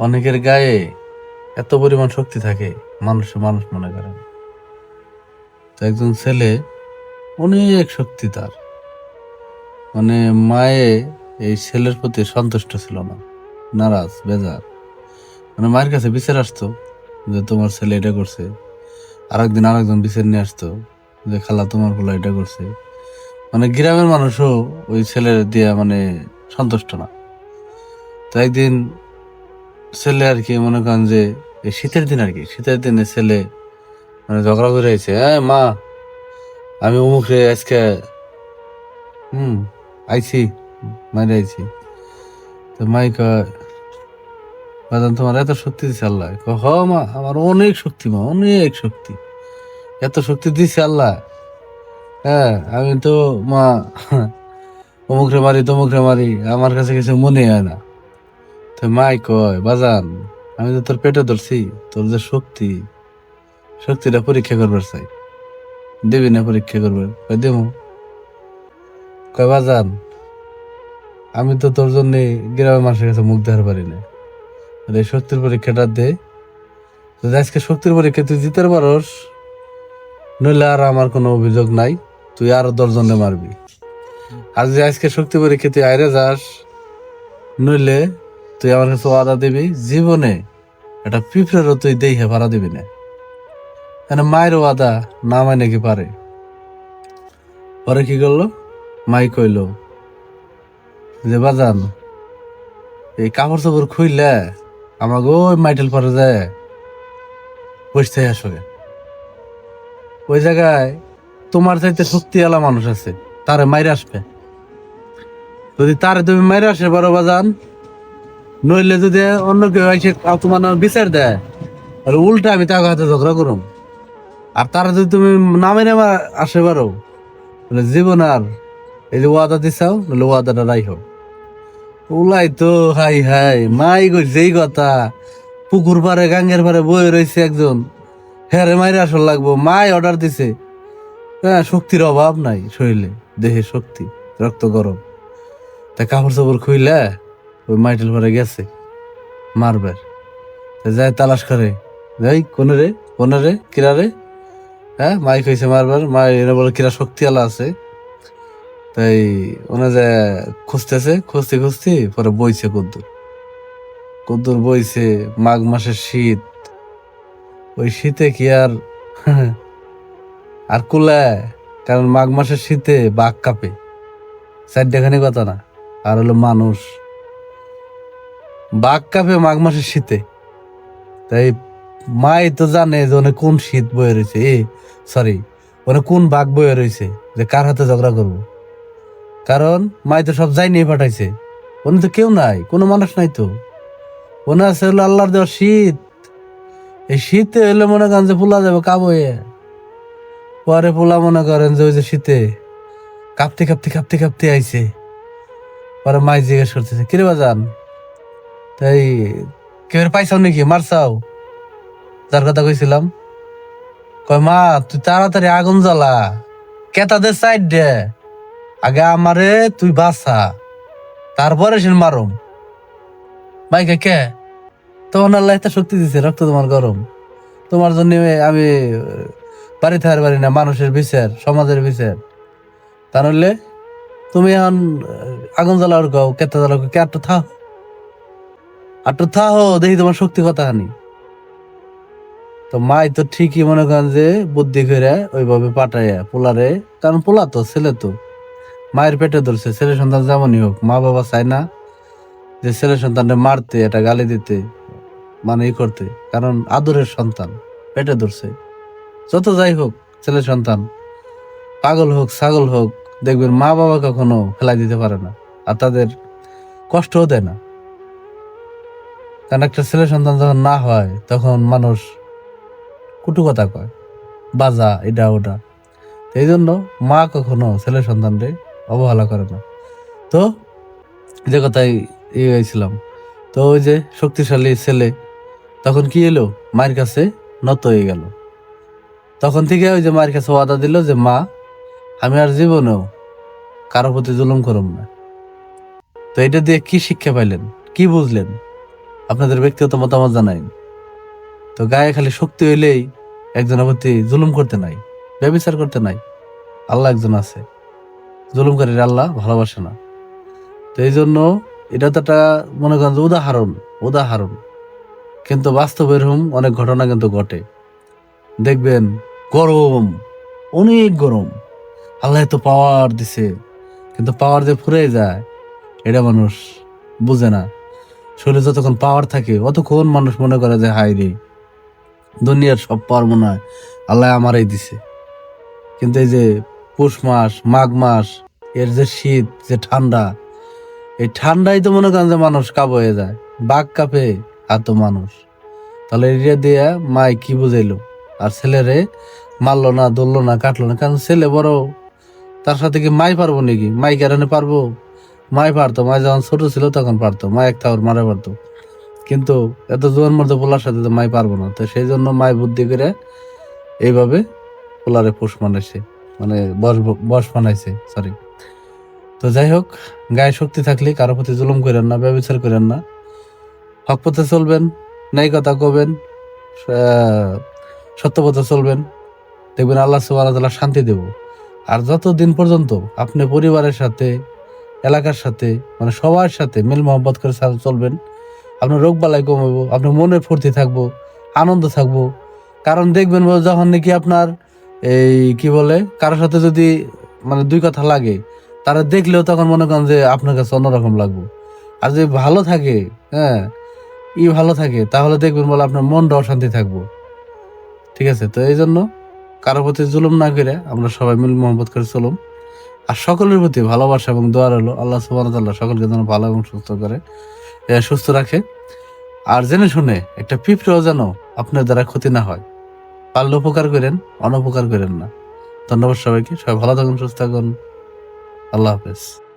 অনেকের গায়ে এত পরিমাণ শক্তি থাকে, মানুষে মানুষ মনে করে না। তো একজন ছেলে অনেক শক্তি তার। মানে মায়ে এই ছেলের প্রতি সন্তুষ্ট ছিল না, নারাজ, বেজার। মানে মায়ের কাছে বিচার আসতো যে তোমার ছেলে এটা করছে। আরেকদিন আরেকজন বিচার নিয়ে আসতো যে, খালা, তোমার পোলা এটা করছে। মানে গ্রামের মানুষও ওই ছেলের দিয়ে মানে সন্তুষ্ট না। তো একদিন ছেলে আর কি মনে করেন যে এই শীতের দিন আর কি শীতের দিনে ছেলে মানে ঝগড়া করে আইছে হ্যাঁ মা আমি অমুক রে আজকে হুম আইছি মাইরে আইছি। তো মাই কয় তোমার এত শক্তি দিছে আল্লাহ? কয়, হ মা আমার অনেক শক্তি মা অনেক শক্তি। এত শক্তি দিছে আল্লাহ। হ্যাঁ আমি তো মা অমুকরে মারি তমুকরে মারি আমার কাছে কিছু মনে হয় না। মাই কয়, বাজান, আমি তো তোর পেটে ধরছি, তোর যে শক্তি, শক্তিটা পরীক্ষা করবার চাই। দেবি না পরীক্ষা করবে কয় দেবো কয়, বাজান, আমি তো তোর জন্য গ্রামের মানুষের কাছে মুখ দেওয়ার পারি না। এই শক্তির পরীক্ষাটা দে। যদি আজকে শক্তির পরীক্ষা তুই জিতে পারস, নইলে আর আমার কোনো অভিযোগ নাই, তুই আরও দশজনে মারবি। আর যদি আজকে শক্তি পরীক্ষা তুই আইরে যাস, নইলে তুই আমার কাছে ওয়াদা দিবি, জীবনে এটা পিঁপড়েরও তুই দেখে ভাড়া দিবি না। মানে মায়ের ওয়াদা না মানে নাকি পারে? পরে কি করল? মাই কইলো, যে বাজান, এই কাপড় চাপড় খুইলে আমাকে ওই মাইটেল পরে যায়, বসতে আসবে ওই জায়গায় তোমার চাইতে শক্তিওয়ালা মানুষ আছে, তারে মাইরে আসবে। যদি তারে তুমি মাইরে আসে বড় বাজান নইলে যদি অন্য কেউ এসে তোমার বিচার দেয় আর উল্টা আমি তাকে হাতে ঝগড়া করুম। আর তারা যদি তুমি নামে নামে আসে পারো, তাহলে জীবন আর এই যে ওয়াদা দিছাও নাহলে ওয়াদাটা রাই হোক। উলাই তো, হাই হাই, মাই গো, যেই কথা। পুকুর পারে গাঙ্গের পারে বয়ে রয়েছে একজন। হ্যারে মাইরে আসল লাগবো, মাই অর্ডার দিছে। হ্যাঁ শক্তির অভাব নাই শরীরে, দেহে শক্তি, রক্ত গরম। তা কাপড় চাপড় খুইলে? ওই মাইটেল পরে গেছে। মারবার যায় তালাশ করে। যাই, কোনে রে? কোনে রে? কিরা রে? হ্যাঁ মাই কইছে মারবার। মা এরা বলে, কিরা শক্তিওয়ালা আছে? তাই ওনা যে খুঁজতেছে, খুঁজতে খুঁজতে পরে বইছে কদ্দুর। কদ্দুর বইছে, মাঘ মাসের শীত। ওই শীতে কি আর আর কুলায় কারণ মাঘ মাসের শীতে বাঘ কাঁপে। চারটেখানি কথা না, আর হলো মানুষ। বাঘ কাঁপে মাঘ মাসের শীতে। তাই মাই তো জানে যে ওনে কোন শীত বয়ে রয়েছে। এ সরি ওনে কোন বাঘ বয়ে রয়েছে যে কার হাতে ঝগড়া করব। কারণ মাই তো সব যাই নিয়ে পাঠাইছে। ওনে তো কেউ নাই, কোনো মানুষ নাই তো। ওনে আছে হলো আল্লাহর দেওয়া শীত। এই শীতে হলে মনে করেন যে ফুলা যাবে কাবয়ে পরে পোলা মনে করেন যে ওই যে শীতে কাঁপতে কাঁপতে কাঁপতে কাঁপতে আইছে। পরে মাই জিজ্ঞেস করতেছে, কিরে বাজান? তাই কেউ পাইছাও নাকি? মারছাও? যার কথা কইছিলাম। কয়, মা, তুই তাড়াতাড়ি আগুন জ্বালা। কেতাদের সাইড দে। আগে আমারে তুই বাসা তারপরে সে মারুম। মাইকে কে তোমার আল্লাহ এত শক্তি দিছে, রক্ত তোমার গরম। তোমার জন্য আমি, বাড়ি থাকার পারি না, মানুষের বিচার, সমাজের বিচার। তা নইলে তুমি এখন, আগুন জ্বালার গাও কেতা জ্বালাও, কে আটটু থাও আটটু থাও দেখি তোমার শক্তি কথা হানি তো মাই তো ঠিকই মনে করেন যে বুদ্ধি করে ওইভাবে পাঠাইয়া পোলারে, কারণ পোলা তো ছেলে তো, মায়ের পেটে ধরছে, ছেলে সন্তান যেমনই হোক, মা বাবা চায় না যে ছেলে সন্তানটা মারতে এটা গালি দিতে মানে ই করতে, কারণ আদরের সন্তান, পেটে ধরছে। যত যাই হোক, ছেলে সন্তান, পাগল হোক, ছাগল হোক, দেখবেন মা বাবা কখনো ফেলাই দিতে পারে না, আর তাদের কষ্টও দেয় না। কারণ একটা ছেলে সন্তান যখন না হয়, তখন মানুষ কুটু কথা কয় বাজা এটা, ওটা। এই জন্য মা কখনো ছেলে সন্তানরে অবহেলা করে না। তো যে কথাই ইয়ে হয়েছিলাম, তো ওই যে শক্তিশালী ছেলে তখন কি এলো মায়ের কাছে নত হয়ে গেল। তখন থেকে ওই যে মায়ের কাছে ওয়াদা দিল যে, মা, আমি আর জীবনেও কারও প্রতি জুলুম করব না। তো এটা দিয়ে কি শিক্ষা পাইলেন? কি বুঝলেন? আপনাদের ব্যক্তিগত মতামত জানাই। তো গায়ে খালি শক্তি হইলেই একজনের প্রতি জুলুম করতে নাই, ব্যবচার করতে নাই। আল্লাহ একজন আছে। জুলুমকারীর আল্লাহ ভালোবাসে না। তো এই জন্য এটা তো একটা, মনে করেন যে উদাহরণ উদাহরণ। কিন্তু বাস্তব এরকম অনেক ঘটনা কিন্তু ঘটে। দেখবেন গরম, অনেক গরম। আল্লাহ তো পাওয়ার দিছে, কিন্তু পাওয়ার যে ফুরে যায়, এটা মানুষ বুঝে না। শরীরে যতক্ষণ পাওয়ার থাকে, অতক্ষণ মানুষ মনে করে যে হাই রে, দুনিয়ার সব পাওয়ার মনে হয় আল্লাহ আমারই দিছে। কিন্তু এই যে পৌষ মাস, মাঘ মাস, এর যে শীত, যে ঠান্ডা, এই ঠান্ডাই তো মনে করেন যে মানুষ কাব হয়ে যায়, বাঘ কাঁপে, আর তো মানুষ। তাহলে এটা দিয়ে মাই কি বুঝাইলো? আর ছেলেরে মারলো না, ধরলো না, কাটলো না, কারণ ছেলে বড়, তার সাথে কি মাই পারব নাকি? মাই কারণে পারব? মাই পারতো, মাই যখন ছোট ছিল তখন পারতো, মা একটা ওর মারা পারতো। কিন্তু এত জোয়ার মধ্যে পোলার সাথে তো মাই পারব না। তো সেই জন্য মাই বুদ্ধি করে এইভাবে পোলারে পোষ মানাইছে মানে বস বস বানাইছে সরি তো যাই হোক, গায়ে শক্তি থাকলে কারও প্রতি জুলুম করেন না, ব্যবচার করেন না। হক পথে চলবেন, ন্যায় কথা কবেন সত্য পথে চলবেন, দেখবেন আল্লাহ সুবাহ শান্তি দেব। আর যত দিন পর্যন্ত আপনি পরিবারের সাথে এলাকার সাথে মানে সবার সাথে মিল মোহাম্মত করে চলবেন। আপনার রোগ বালাই কমাবো, আপনার মনে ফুর্তি থাকব, আনন্দ থাকব। কারণ দেখবেন যখন নাকি আপনার এই কি বলে, কারোর সাথে যদি মানে দুই কথা লাগে, তারা দেখলেও তখন মনে করেন যে আপনার কাছে অন্যরকম লাগবো। আর যদি ভালো থাকে হ্যাঁ ই ভালো থাকে, তাহলে দেখবেন বলে আপনার মনটা অশান্তি থাকব। ঠিক আছে? তো এই জন্য কারোর প্রতি জুলুম না করে আমরা সবাই মিল মোহাম্মত করে চলুম আর সকলের প্রতি ভালোবাসা এবং দোয়া হলো আল্লাহ সুবাহ সকলকে যেন ভালো এবং সুস্থ করে সুস্থ রাখে। আর জেনে শুনে একটা পিঁপড়েও যেন আপনার দ্বারা ক্ষতি না হয়। পারলে উপকার করেন, অনুপকার করেন না। ধন্যবাদ সবাইকে। সবাই ভালো থাকুন, সুস্থ থাকুন। আল্লাহ হাফেজ।